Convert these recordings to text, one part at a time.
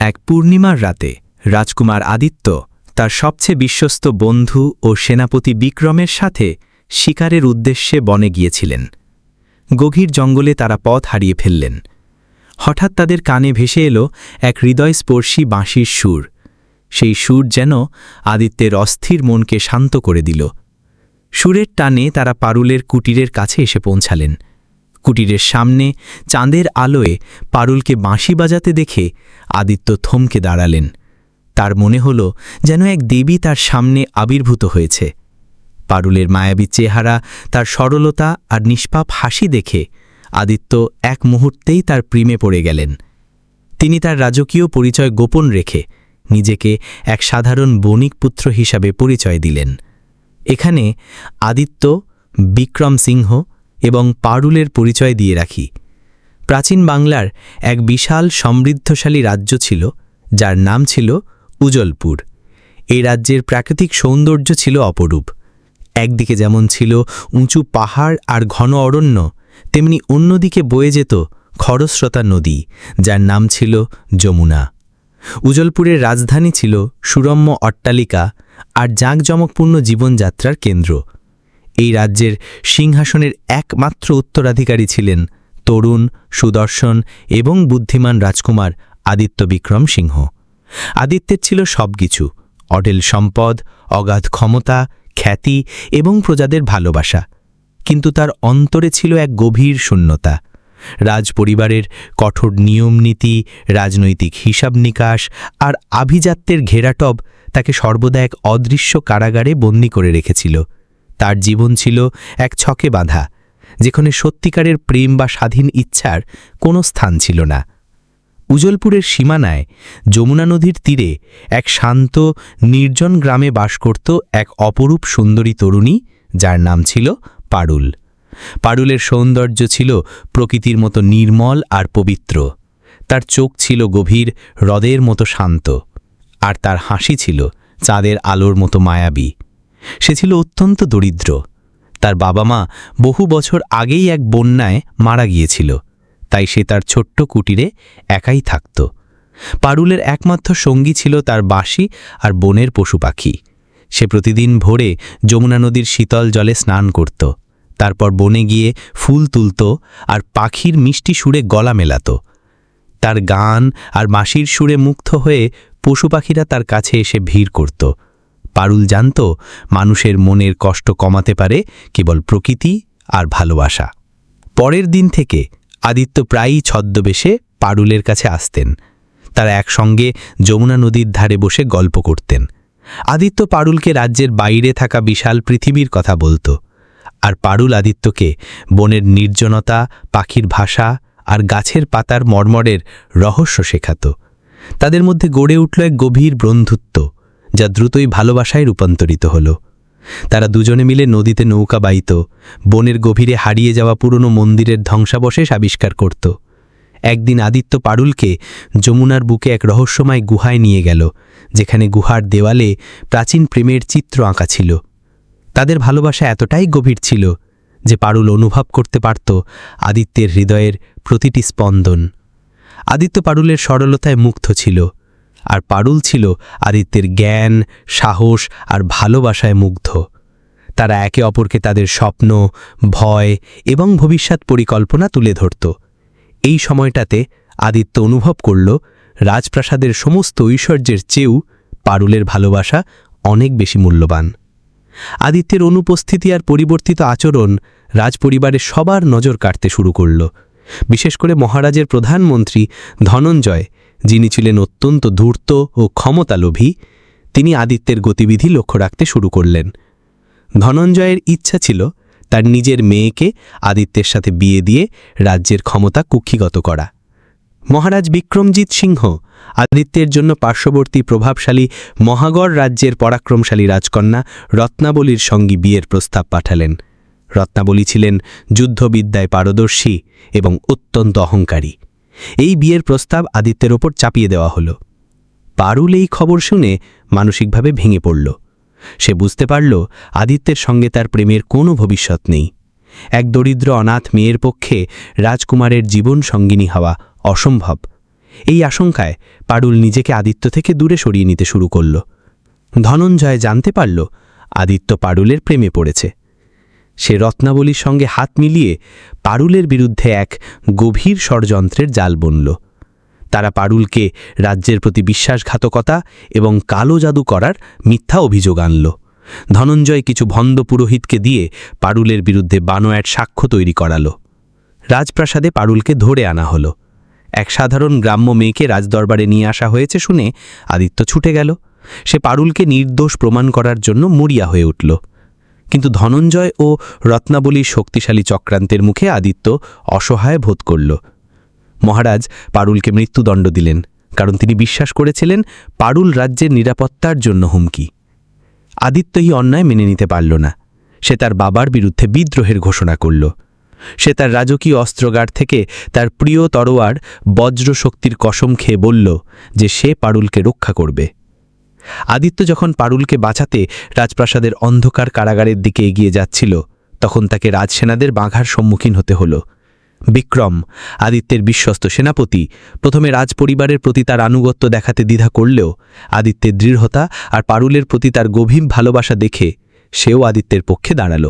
এক পূর্ণিমার রাতে রাজকুমার আদিত্য তার সবচেয়ে বিশ্বস্ত বন্ধু ও সেনাপতি বিক্রমের সাথে শিকারের উদ্দেশ্যে বনে গিয়েছিলেন। গভীর জঙ্গলে তারা পথ হারিয়ে ফেললেন। হঠাৎ তাদের কানে ভেসে এলো এক হৃদয়স্পর্শী বাঁশির সুর। সেই সুর যেন আদিত্যের অস্থির মনকে শান্ত করে দিল। সুরের টানে তারা পারুলের কুটিরের কাছে এসে পৌঁছালেন। কুটিরের সামনে চাঁদের আলোয় পারুলকে বাঁশি বাজাতে দেখে আদিত্য থমকে দাঁড়ালেন। তার মনে হল যেন এক দেবী তার সামনে আবির্ভূত হয়েছে। পারুলের মায়াবী চেহারা, তার সরলতা আর নিষ্পাপ হাসি দেখে আদিত্য এক মুহূর্তেই তার প্রেমে পড়ে গেলেন। তিনি তার রাজকীয় পরিচয় গোপন রেখে নিজেকে এক সাধারণ বণিক পুত্র হিসাবে পরিচয় দিলেন। এখানে আদিত্য বিক্রম সিংহ এবং পারুলের পরিচয় দিয়ে রাখি। প্রাচীন বাংলার এক বিশাল সমৃদ্ধশালী রাজ্য ছিল, যার নাম ছিল উজলপুর। এই রাজ্যের প্রাকৃতিক সৌন্দর্য ছিল অপরূপ। একদিকে যেমন ছিল উঁচু পাহাড় আর ঘন অরণ্য, তেমনি অন্যদিকে বয়ে যেত খরস্রোতা নদী, যার নাম ছিল যমুনা। উজলপুরের রাজধানী ছিল সুরম্য অট্টালিকা আর জাঁকজমকপূর্ণ জীবনযাত্রার কেন্দ্র। এই রাজ্যের সিংহাসনের একমাত্র উত্তরাধিকারী ছিলেন তরুণ, সুদর্শন এবং বুদ্ধিমান রাজকুমার আদিত্য বিক্রম সিংহ। আদিত্যের ছিল সবকিছু, অটেল সম্পদ, অগাধ ক্ষমতা, খ্যাতি এবং প্রজাদের ভালোবাসা। কিন্তু তার অন্তরে ছিল এক গভীর শূন্যতা। রাজপরিবারের কঠোর নিয়মনীতি রাজনৈতিক হিসাব নিকাশ আর আভিজাত্যের ঘেরাটব তাকে সর্বদা এক অদৃশ্য কারাগারে বন্দি করে রেখেছিল। তার জীবন ছিল এক ছকে বাঁধা, যেখানে সত্যিকারের প্রেম বা স্বাধীন ইচ্ছার কোনো স্থান ছিল না। উজলপুরের সীমানায় যমুনা নদীর তীরে এক শান্ত, নির্জন গ্রামে বাস করত এক অপরূপ সুন্দরী তরুণী, যার নাম ছিল পারুল। পারুলের সৌন্দর্য ছিল প্রকৃতির মতো নির্মল আর পবিত্র। তার চোখ ছিল গভীর, হ্রদের মতো শান্ত, আর তার হাসি ছিল চাঁদের আলোর মতো মায়াবী। সে ছিল অত্যন্ত দরিদ্র। তার বাবা মা বহু বছর আগেই এক বন্যায় মারা গিয়েছিল, তাই সে তার ছোট্ট কুটিরে একাই থাকত। পারুলের একমাত্র সঙ্গী ছিল তার বাঁশি আর বনের পশু পাখি। সে প্রতিদিন ভোরে যমুনা নদীর শীতল জলে স্নান করত, তারপর বনে গিয়ে ফুল তুলত আর পাখির মিষ্টি সুরে গলা মেলাত। তার গান আর বাঁশির সুরে মুগ্ধ হয়ে পশু পাখিরা তার কাছে এসে ভিড় করত। পারুল জানত, মানুষের মনের কষ্ট কমাতে পারে কেবল প্রকৃতি আর ভালোবাসা। পরের দিন থেকে আদিত্য প্রায়ই ছদ্মবেশে পারুলের কাছে আসতেন। তারা একসঙ্গে যমুনা নদীর ধারে বসে গল্প করতেন। আদিত্য পারুলকে রাজ্যের বাইরে থাকা বিশাল পৃথিবীর কথা বলতো। আর পারুল আদিত্যকে বনের নির্জনতা, পাখির ভাষা আর গাছের পাতার মর্মরের রহস্য শেখাত। তাদের মধ্যে গড়ে উঠল এক গভীর বন্ধুত্ব। যা দ্রুতই ভালোবাসায় রূপান্তরিত হল। তারা দুজনে মিলে নদীতে নৌকা বাইত, বনের গভীরে হারিয়ে যাওয়া পুরনো মন্দিরের ধ্বংসাবশেষ আবিষ্কার করত। একদিন আদিত্য পারুলকে যমুনার বুকে এক রহস্যময় গুহায় নিয়ে গেল, যেখানে গুহার দেওয়ালে প্রাচীন প্রেমের চিত্র আঁকা ছিল। তাদের ভালোবাসা এতটাই গভীর ছিল যে পারুল অনুভব করতে পারত আদিত্যের হৃদয়ের প্রতিটি স্পন্দন। আদিত্য পারুলের সরলতায় মুগ্ধ ছিল। আর পারুল ছিল আদিত্যের জ্ঞান, সাহস আর ভালোবাসায় মুগ্ধ। তারা একে অপরকে তাদের স্বপ্ন, ভয় এবং ভবিষ্যৎ পরিকল্পনা তুলে ধরত। এই সময়টাতে আদিত্য অনুভব করল, রাজপ্রাসাদের সমস্ত ঐশ্বর্যের চেয়েও পারুলের ভালোবাসা অনেক বেশি মূল্যবান। আদিত্যের অনুপস্থিতি আর পরিবর্তিত আচরণ রাজপরিবারের সবার নজর কাটতে শুরু করল। বিশেষ করে মহারাজের প্রধানমন্ত্রী ধনঞ্জয় যিনি ছিলেন অত্যন্ত ধূর্ত ও ক্ষমতালোভী, তিনি আদিত্যের গতিবিধি লক্ষ্য রাখতে শুরু করলেন। ধনঞ্জয়ের ইচ্ছা ছিল তার নিজের মেয়েকে আদিত্যের সাথে বিয়ে দিয়ে রাজ্যের ক্ষমতা কুক্ষিগত করা। মহারাজ বিক্রমজিৎ সিংহ আদিত্যের জন্য পার্শ্ববর্তী প্রভাবশালী মহাগড় রাজ্যের পরাক্রমশালী রাজকন্যা রত্নাবলীর সঙ্গী বিয়ের প্রস্তাব পাঠালেন। রত্নাবলী ছিলেন যুদ্ধবিদ্যায় পারদর্শী এবং অত্যন্ত অহংকারী। এই বিয়ের প্রস্তাব আদিত্যের ওপর চাপিয়ে দেওয়া হল। পারুল এই খবর শুনে মানসিকভাবে ভেঙে পড়ল। সে বুঝতে পারল আদিত্যের সঙ্গে তার প্রেমের কোনো ভবিষ্যৎ নেই। এক দরিদ্র অনাথ মেয়ের পক্ষে রাজকুমারের জীবন সঙ্গিনী হওয়া অসম্ভব। এই আশঙ্কায় পারুল নিজেকে আদিত্য থেকে দূরে সরিয়ে নিতে শুরু করল। ধনঞ্জয় জানতে পারল আদিত্য পারুলের প্রেমে পড়েছে। সে রত্নাবলীর সঙ্গে হাত মিলিয়ে পারুলের বিরুদ্ধে এক গভীর ষড়যন্ত্রের জাল বুনল। তারা পারুলকে রাজ্যের প্রতি বিশ্বাসঘাতকতা এবং কালো জাদু করার মিথ্যা অভিযোগ আনল। ধনঞ্জয় কিছু ভণ্ড পুরোহিতকে দিয়ে পারুলের বিরুদ্ধে বানোয়াট সাক্ষ্য তৈরি করাল। রাজপ্রাসাদে পারুলকে ধরে আনা হলো। এক সাধারণ গ্রাম্য মেয়েকে রাজদরবারে নিয়ে আসা হয়েছে শুনে আদিত্য ছুটে গেল। সে পারুলকে নির্দোষ প্রমাণ করার জন্য মরিয়া হয়ে উঠল। কিন্তু ধনঞ্জয় ও রত্নাবলীর শক্তিশালী চক্রান্তের মুখে আদিত্য অসহায় বোধ করল। মহারাজ পারুলকে মৃত্যুদণ্ড দিলেন, কারণ তিনি বিশ্বাস করেছিলেন পারুল রাজ্যের নিরাপত্তার জন্য হুমকি। আদিত্য এই অন্যায় মেনে নিতে পারল না। সে তার বাবার বিরুদ্ধে বিদ্রোহের ঘোষণা করল। সে তার রাজকীয় অস্ত্রগার থেকে তার প্রিয় তরোয়ার বজ্রশক্তির কসম খেয়ে বলল যে সে পারুলকে রক্ষা করবে। আদিত্য যখন পারুলকে বাঁচাতে রাজপ্রাসাদের অন্ধকার কারাগারের দিকে এগিয়ে যাচ্ছিল, তখন তাকে রাজসেনাদের বাঘার সম্মুখীন হতে হল। বিক্রম, আদিত্যের বিশ্বস্ত সেনাপতি, প্রথমে রাজপরিবারের প্রতি তার আনুগত্য দেখাতে দ্বিধা করলেও, আদিত্যের দৃঢ়তা আর পারুলের প্রতি তার গভীর ভালোবাসা দেখে সেও আদিত্যের পক্ষে দাঁড়াল।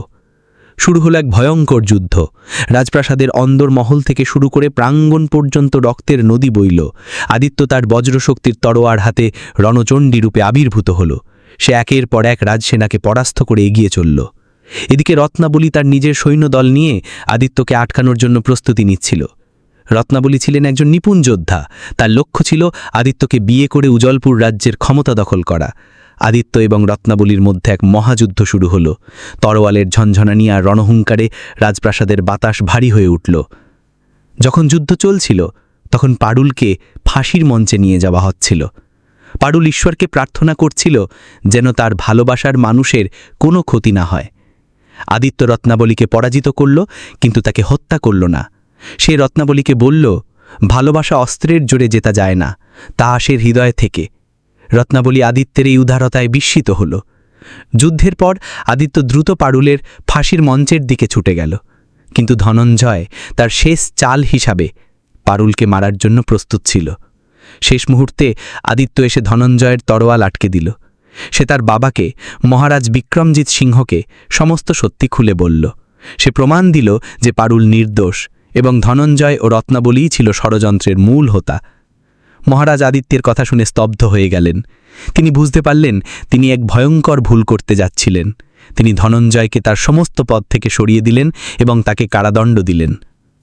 শুরু হলো এক ভয়ঙ্কর যুদ্ধ। রাজপ্রাসাদের অন্দর মহল থেকে শুরু করে প্রাঙ্গণ পর্যন্ত রক্তের নদী বইল। আদিত্য তার বজ্রশক্তির তরোয়ার হাতে রণচণ্ডী রূপে আবির্ভূত হল। সে একের পর এক রাজসেনাকে পরাস্ত করে এগিয়ে চলল। এদিকে রত্নাবলী তার নিজের সৈন্যদল নিয়ে আদিত্যকে আটকানোর জন্য প্রস্তুতি নিচ্ছিল। রত্নাবলী ছিলেন একজন নিপুণ যোদ্ধা। তার লক্ষ্য ছিল আদিত্যকে বিয়ে করে উজলপুর রাজ্যের ক্ষমতা দখল করা। আদিত্য এবং রত্নাবলীর মধ্যে এক মহাযুদ্ধ শুরু হল। তরোয়ালের ঝনঝনানি আর রণহুঙ্কারে রাজপ্রাসাদের বাতাস ভারী হয়ে উঠল। যখন যুদ্ধ চলছিল, তখন পারুলকে ফাঁসির মঞ্চে নিয়ে যাওয়া হচ্ছিল। পারুল ঈশ্বরকে প্রার্থনা করছিল যেন তার ভালোবাসার মানুষের কোনো ক্ষতি না হয়। আদিত্য রত্নাবলীকে পরাজিত করল, কিন্তু তাকে হত্যা করল না। সে রত্নাবলীকে বলল, ভালোবাসা অস্ত্রের জোরে জেতা যায় না, তা আসে হৃদয় থেকে। রত্নাবলী আদিত্যের এই উদারতায় বিস্মিত হল। যুদ্ধের পর আদিত্য দ্রুত পারুলের ফাঁসির মঞ্চের দিকে ছুটে গেল। কিন্তু ধনঞ্জয় তার শেষ চাল হিসাবে পারুলকে মারার জন্য প্রস্তুত ছিল। শেষ মুহূর্তে আদিত্য এসে ধনঞ্জয়ের তরোয়াল আটকে দিল। সে তার বাবাকে, মহারাজ বিক্রমজিৎ সিংহকে সমস্ত সত্যি খুলে বলল। সে প্রমাণ দিল যে পারুল নির্দোষ এবং ধনঞ্জয় ও রত্নাবলীই ছিল ষড়যন্ত্রের মূল হোতা। মহারাজ আদিত্যের কথা শুনে স্তব্ধ হয়ে গেলেন। তিনি বুঝতে পারলেন তিনি এক ভয়ঙ্কর ভুল করতে যাচ্ছিলেন। তিনি ধনঞ্জয়কে তার সমস্ত পদ থেকে সরিয়ে দিলেন এবং তাকে কারাদণ্ড দিলেন।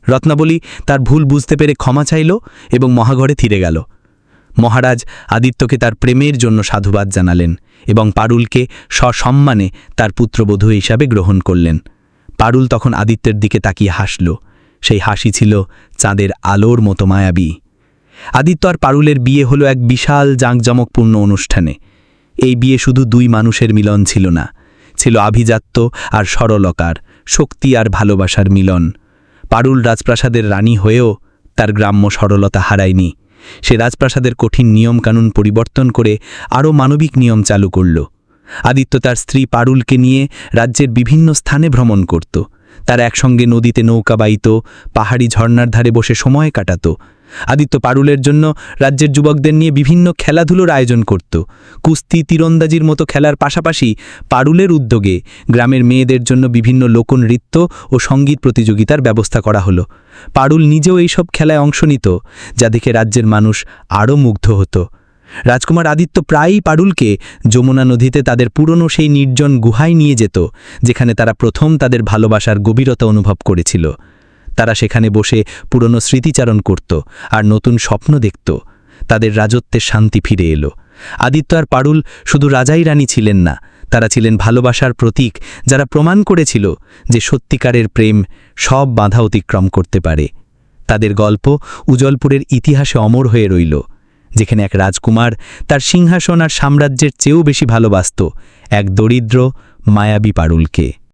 রত্নাবলী তার ভুল বুঝতে পেরে ক্ষমা চাইল এবং মহাঘরে ফিরে গেল। মহারাজ আদিত্যকে তার প্রেমের জন্য সাধুবাদ জানালেন এবং পারুলকে সসম্মানে তার পুত্রবধূ হিসাবে গ্রহণ করলেন। পারুল তখন আদিত্যের দিকে তাকিয়ে হাসল। সেই হাসি ছিল চাঁদের আলোর মতো মায়াবী। আদিত্য আর পারুলের বিয়ে হলো এক বিশাল জাঁকজমকপূর্ণ অনুষ্ঠানে। এই বিয়ে শুধু দুই মানুষের মিলন ছিল না, ছিল আভিজাত্য আর সরলকার, শক্তি আর ভালোবাসার মিলন। পারুল রাজপ্রাসাদের রানী হয়েও তার গ্রাম্য সরলতা হারায়নি। সে রাজপ্রাসাদের কঠিন নিয়মকানুন পরিবর্তন করে আরও মানবিক নিয়ম চালু করল। আদিত্য তার স্ত্রী পারুলকে নিয়ে রাজ্যের বিভিন্ন স্থানে ভ্রমণ করত। তার একসঙ্গে নদীতে নৌকা বাইত, পাহাড়ি ঝর্ণার ধারে বসে সময় কাটাত আদিত্য পারুলের জন্য রাজ্যের যুবকদের নিয়ে বিভিন্ন খেলাধুলোর আয়োজন করত। কুস্তি, তীরন্দাজির মতো খেলার পাশাপাশি পারুলের উদ্যোগে গ্রামের মেয়েদের জন্য বিভিন্ন লোকনৃত্য ও সংগীত প্রতিযোগিতার ব্যবস্থা করা হলো। পারুল নিজেও এইসব খেলায় অংশ নিত, যা দেখে রাজ্যের মানুষ আরও মুগ্ধ হতো। রাজকুমার আদিত্য প্রায়ই পারুলকে যমুনা নদীতে তাদের পুরনো সেই নির্জন গুহায় নিয়ে যেত, যেখানে তারা প্রথম তাদের ভালোবাসার গভীরতা অনুভব করেছিল। তারা সেখানে বসে পুরনো স্মৃতিচারণ করত আর নতুন স্বপ্ন দেখত। তাদের রাজত্বের শান্তি ফিরে এলো। আদিত্য আর পারুল শুধু রাজাই রানী ছিলেন না, তারা ছিলেন ভালোবাসার প্রতীক যারা প্রমাণ করেছিল যে সত্যিকারের প্রেম সব বাধা অতিক্রম করতে পারে। তাদের গল্প উজলপুরের ইতিহাসে অমর হয়ে রইল, যেখানে এক রাজকুমার তার সিংহাসন আর সাম্রাজ্যের চেয়েও বেশি ভালোবাসত এক দরিদ্র, মায়াবী পারুলকে।